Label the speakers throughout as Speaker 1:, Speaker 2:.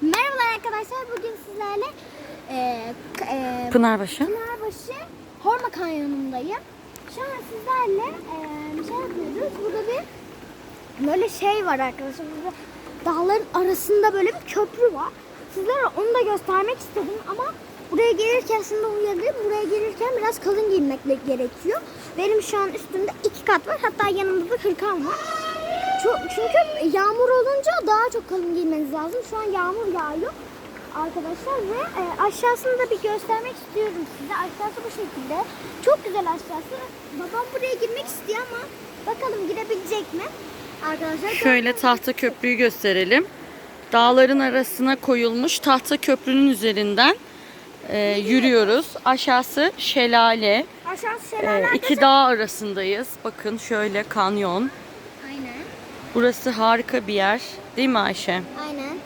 Speaker 1: Merhabalar arkadaşlar. Bugün sizlerle e, e,
Speaker 2: Pınarbaşı.
Speaker 1: Pınarbaşı Horma Kanyonu'ndayım. Şu an sizlerle e, şey yapıyoruz. Burada bir böyle şey var arkadaşlar. Burada dağların arasında böyle bir köprü var. Sizlere onu da göstermek istedim ama buraya gelirken şimdi uyarayım. Buraya gelirken biraz kalın giyinmek gerekiyor. Benim şu an üstümde iki kat var. Hatta yanımda da hırkam var. Çok, çünkü yağmur olunca daha çok kalın giymeniz lazım. Şu an yağmur yağıyor arkadaşlar ve e, aşağısını da bir göstermek istiyorum size. Aşağısı bu şekilde. Çok güzel aşağısı. Babam buraya girmek istiyor ama bakalım girebilecek mi? Arkadaşlar
Speaker 2: Şöyle tahta köprüyü gösterelim. Dağların arasına koyulmuş tahta köprünün üzerinden e, yürüyoruz. Aşağısı şelale.
Speaker 1: aşağısı
Speaker 2: E,
Speaker 1: şelale
Speaker 2: iki dağ arasındayız. Bakın şöyle kanyon. Burası harika bir yer. Değil mi Ayşe?
Speaker 1: Aynen.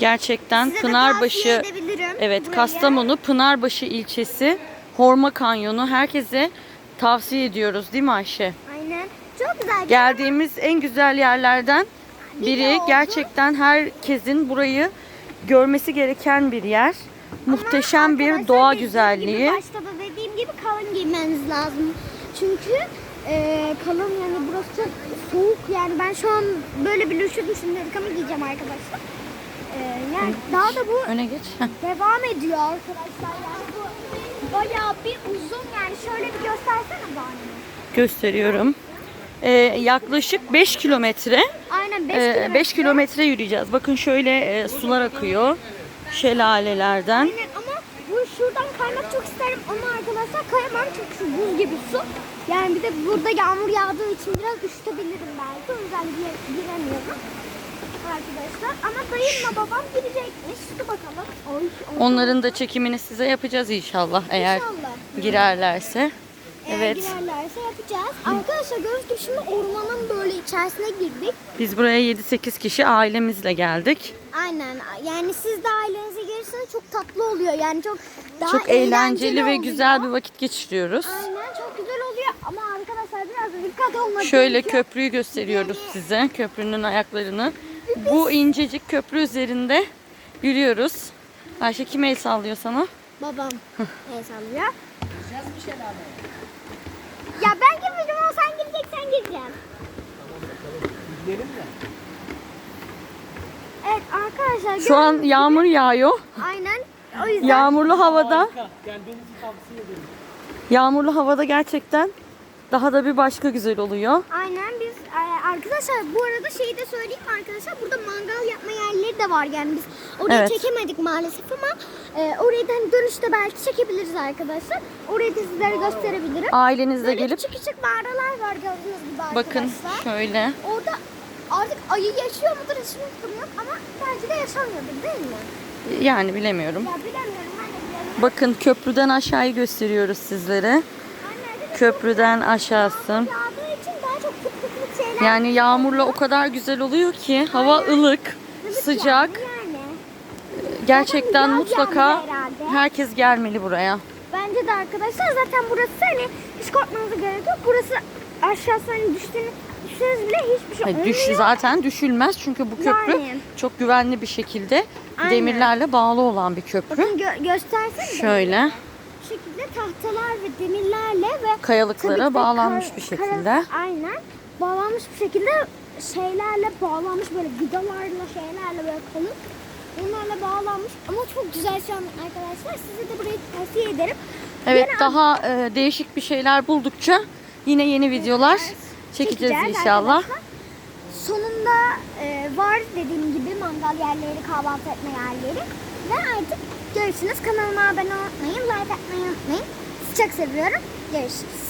Speaker 2: Gerçekten
Speaker 1: Size
Speaker 2: Pınarbaşı. Evet,
Speaker 1: burayı.
Speaker 2: Kastamonu Pınarbaşı ilçesi Horma Kanyonu herkese tavsiye ediyoruz değil mi Ayşe?
Speaker 1: Aynen. Çok güzel.
Speaker 2: Geldiğimiz en güzel yerlerden biri
Speaker 1: oldu.
Speaker 2: gerçekten herkesin burayı görmesi gereken bir yer. Muhteşem bir doğa güzelliği.
Speaker 1: Gibi, başta da dediğim gibi kalın giymeniz lazım. Çünkü e, kalın yani burası çok soğuk yani ben şu an böyle bir üşüdüm şimdi hırkamı giyeceğim arkadaşlar. E, yani daha da bu
Speaker 2: Öne geç.
Speaker 1: Devam ediyor arkadaşlar yani bu bayağı bir uzun yani şöyle bir göstersene bana.
Speaker 2: Gösteriyorum. Ee, yaklaşık 5 kilometre.
Speaker 1: Aynen 5
Speaker 2: 5
Speaker 1: kilometre.
Speaker 2: kilometre yürüyeceğiz. Bakın şöyle e, sular akıyor. Şelalelerden.
Speaker 1: Aynen ama bu şuradan kaymak çok isterim ama arkadaşlar kayamam çünkü buz gibi su. Yani bir de burada yağmur yağdığı için biraz üşütebilirim belki. O yüzden gire- giremiyorum arkadaşlar. Ama dayımla babam girecekmiş. Dur bakalım. Oy, oy.
Speaker 2: Onların da çekimini size yapacağız inşallah eğer
Speaker 1: İnşallah.
Speaker 2: girerlerse. Evet.
Speaker 1: girerlerse yapacağız. Arkadaşlar gördüğünüz gibi şimdi ormanın böyle içerisine girdik.
Speaker 2: Biz buraya 7-8 kişi ailemizle geldik.
Speaker 1: Aynen. Yani siz de ailenize gelirseniz çok tatlı oluyor. Yani çok daha
Speaker 2: Çok eğlenceli ve
Speaker 1: oluyor.
Speaker 2: güzel bir vakit geçiriyoruz.
Speaker 1: Aynen çok güzel oluyor ama arkadaşlar biraz da dikkat olmak
Speaker 2: Şöyle
Speaker 1: gerekiyor.
Speaker 2: köprüyü gösteriyoruz size. Köprünün ayaklarını. Bu incecik köprü üzerinde yürüyoruz. Ayşe kim el sallıyor sana?
Speaker 1: Babam el sallıyor. Ya ben girmeyeceğim ama sen gireceksen gireceğim. Evet
Speaker 2: Şu an yağmur yağıyor.
Speaker 1: Aynen. O yüzden
Speaker 2: Yağmurlu havada.
Speaker 3: Gelmenizi tavsiye ederim.
Speaker 2: Yağmurlu havada gerçekten daha da bir başka güzel oluyor.
Speaker 1: Aynen biz e, arkadaşlar bu arada şeyi de söyleyeyim mi arkadaşlar burada mangal yapma yerleri de var yani biz orayı
Speaker 2: Evet.
Speaker 1: çekemedik maalesef ama e, orayı da hani dönüşte belki çekebiliriz arkadaşlar. Orayı da sizlere gösterebilirim.
Speaker 2: Ailenizle
Speaker 1: Böyle
Speaker 2: gelip
Speaker 1: küçük küçük mağaralar var gördüğünüz gibi arkadaşlar.
Speaker 2: bakın şöyle.
Speaker 1: Orada artık ayı yaşıyor mudur hiç bilmiyorum ama belki de yaşamıyordur değil mi?
Speaker 2: Yani bilemiyorum.
Speaker 1: Ya bilemiyorum ben de bilemiyorum.
Speaker 2: Bakın köprüden aşağıyı gösteriyoruz sizlere.
Speaker 1: Anne
Speaker 2: Köprüden aşağısı.
Speaker 1: yağdığı için daha çok şeyler.
Speaker 2: Yani yağmurla o kadar güzel oluyor ki hava ılık, sıcak.
Speaker 1: Yani.
Speaker 2: Gerçekten
Speaker 1: yaz
Speaker 2: mutlaka
Speaker 1: yağmuru herhalde.
Speaker 2: herkes gelmeli buraya.
Speaker 1: Bence de arkadaşlar zaten burası hani hiç korkmanıza gerek yok. Burası aşağısı hani düştüğünüz, düşseniz bile hiçbir şey olmuyor.
Speaker 2: düş zaten düşülmez çünkü bu köprü
Speaker 1: Yani.
Speaker 2: çok güvenli bir şekilde
Speaker 1: Aynen.
Speaker 2: demirlerle bağlı olan bir köprü.
Speaker 1: Bakın gö- göstersene.
Speaker 2: Şöyle
Speaker 1: Bu şekilde tahtalar ve demirlerle ve
Speaker 2: kayalıklara bağlanmış
Speaker 1: kar-
Speaker 2: bir şekilde.
Speaker 1: aynen. Bağlanmış bir şekilde şeylerle bağlanmış böyle vidalarla şeylerle böyle kalın. Bunlarla bağlanmış ama çok güzel şu an arkadaşlar. Size de burayı tavsiye ederim.
Speaker 2: Evet
Speaker 1: Yine
Speaker 2: daha e, değişik bir şeyler buldukça yine yeni videolar çekeceğiz inşallah.
Speaker 1: arkadaşlar. Sonunda e, var dediğim gibi mangal yerleri, kahvaltı etme yerleri. Ve artık görüşürüz. Kanalıma abone olmayı, like atmayı unutmayın. Sizi çok seviyorum. Görüşürüz.